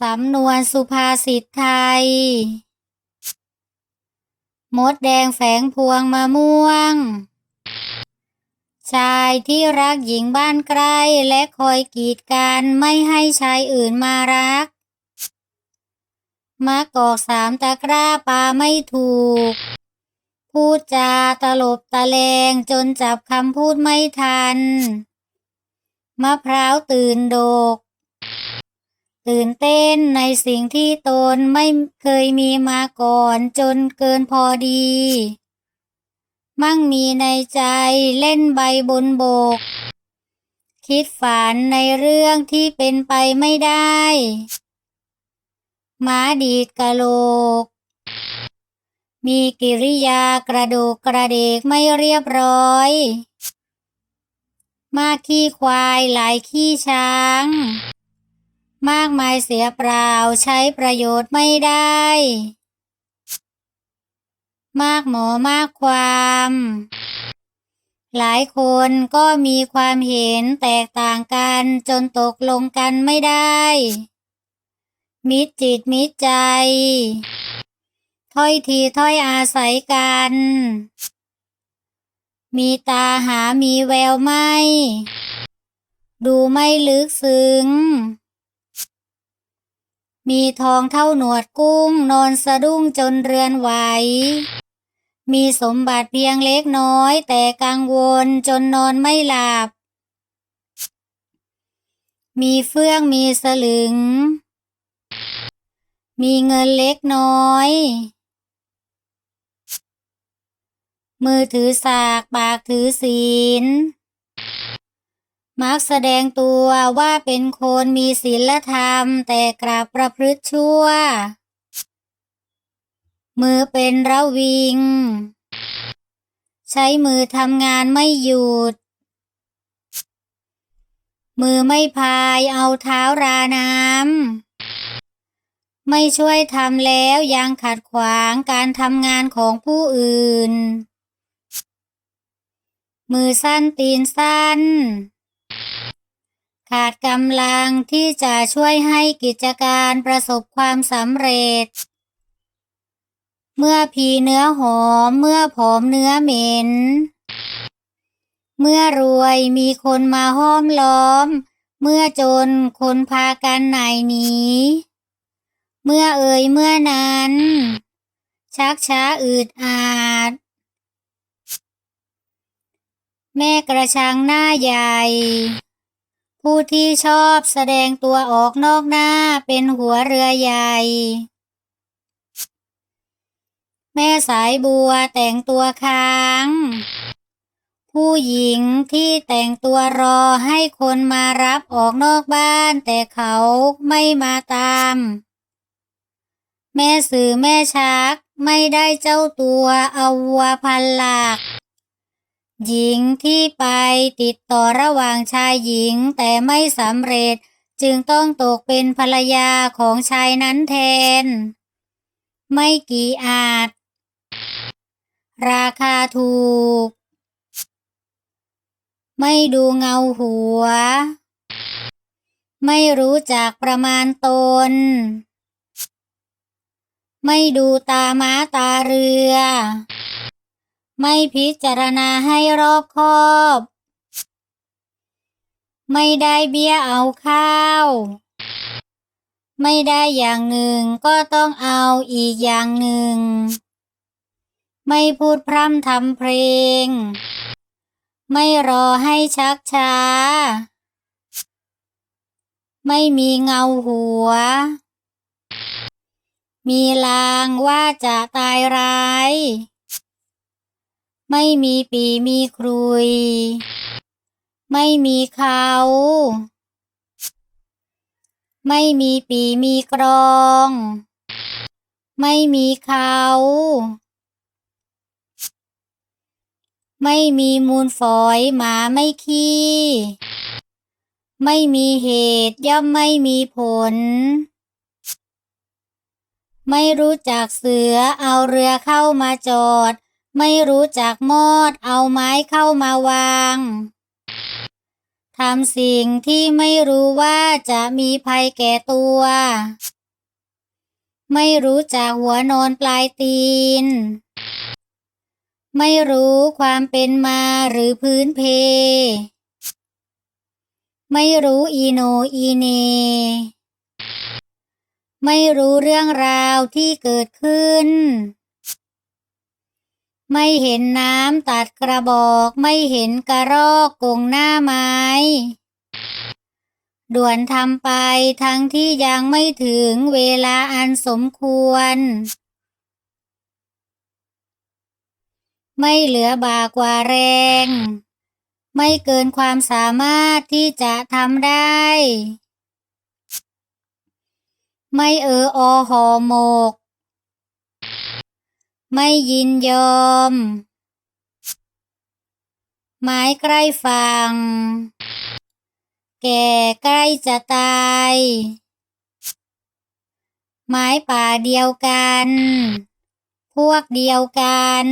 สำนวนสุภาษิตไทย มดแดงแฝงพวงมะม่วง ชายที่รักหญิงบ้านใกล้และคอยกีดกันไม่ให้ชายอื่นมารักมักกอกสามตะกร้าปลาไม่ถูก พูดจาตลบตะแลงจนจับคำพูดไม่ทัน มะพร้าวตื่นโดก ตื่นเต้นในสิ่งที่ตนไม่เคยมีมาก่อนจนเกินพอดี มั่งมีในใจเล่นใบบนโบก คิดฝันในเรื่องที่เป็นไปไม่ได้หมาดีดกะโหลก มีกิริยากระดูกกระเดกไม่เรียบร้อย มากขี้ควายหลายขี้ช้าง มากมายเสียเปล่าใช้ประโยชน์ไม่ได้ มากหมอมากความ หลายคนก็มีความเห็นแตกต่างกันจนตกลงกันไม่ได้ มิตรจิตมิตรใจ ถ้อยทีถ้อยอาศัยกัน มีตาหามีแววไม่ ดูไม่ลึกซึ้ง มีทองเท่าหนวดกุ้ง นอนสะดุ้งจนเรือนไหว มีสมบัติเพียงเล็กน้อย แต่กังวลจนนอนไม่หลับ มีเฟื่องมีสลึง มีเงินเล็กน้อย มือถือสากปากถือศีล มักแสดงตัวว่าเป็นคนมีศีลธรรมแต่กลับประพฤติชั่ว มือเป็นระวิง ใช้มือทำงานไม่หยุด มือไม่พายเอาเท้าราน้ำ ไม่ช่วยทำแล้วยังขัดขวางการทำงานของผู้อื่น มือสั้นตีนสั้น ขาดกำลังที่จะช่วยให้กิจการประสบความสำเร็จ เมื่อพีเนื้อหอม เมื่อผอมเนื้อเหม็น เมื่อรวยมีคนมาห้อมล้อม เมื่อจนคนพากันไหนหนีเมื่อเอ่ยเมื่อนั้น ชักช้าอืดอาด แม่กระชังหน้าใหญ่ ผู้ที่ชอบแสดงตัวออกนอกหน้าเป็นหัวเรือใหญ่ แม่สายบัวแต่งตัวค้าง ผู้หญิงที่แต่งตัวรอให้คนมารับออกนอกบ้าน แต่เขาไม่มาตาม แม่สื่อแม่ชักไม่ได้เจ้าตัวเอาวัวพันหลัก หญิงที่ไปติดต่อระหว่างชายหญิงแต่ไม่สำเร็จจึงต้องตกเป็นภรรยาของชายนั้นแทน ไม่กี่อาจ ราคาถูก ไม่ดูเงาหัว ไม่รู้จักประมาณตน ไม่ดูตาม้าตาเรือ ไม่พิจารณาให้รอบคอบ ไม่ได้เบี้ยเอาข้าว ไม่ได้อย่างหนึ่งก็ต้องเอาอีกอย่างหนึ่ง ไม่พูดพร่ำทำเพลง ไม่รอให้ชักช้า ไม่มีเงาหัว มีลางว่าจะตายร้าย ไม่มีปีมีครุย ไม่มีเขา ไม่มีปีมีกรอง ไม่มีเขา ไม่มีมูลฝอยหมาไม่ขี้ ไม่มีเหตุย่อมไม่มีผล ไม่รู้จักเสือเอาเรือเข้ามาจอด ไม่รู้จักมอดเอาไม้เข้ามาวางทำสิ่งที่ไม่รู้ว่าจะมีภัยแก่ตัว ไม่รู้จักหัวนอนปลายตีน ไม่รู้ความเป็นมาหรือพื้นเพ ไม่รู้อีโนอีเน ไม่รู้เรื่องราวที่เกิดขึ้น ไม่เห็นน้ำตัดกระบอก ไม่เห็นกระรอกกงหน้าไม้ ด่วนทำไปทั้งที่ยังไม่ถึงเวลาอันสมควร ไม่เหลือบากว่าแรง ไม่เกินความสามารถที่จะทำได้ ไม่เอออหอหมก ไม่ยินยอม ไม้ใกล้ฝั่ง แก่ใกล้จะตาย ไม้ป่าเดียวกัน พวกเดียวกัน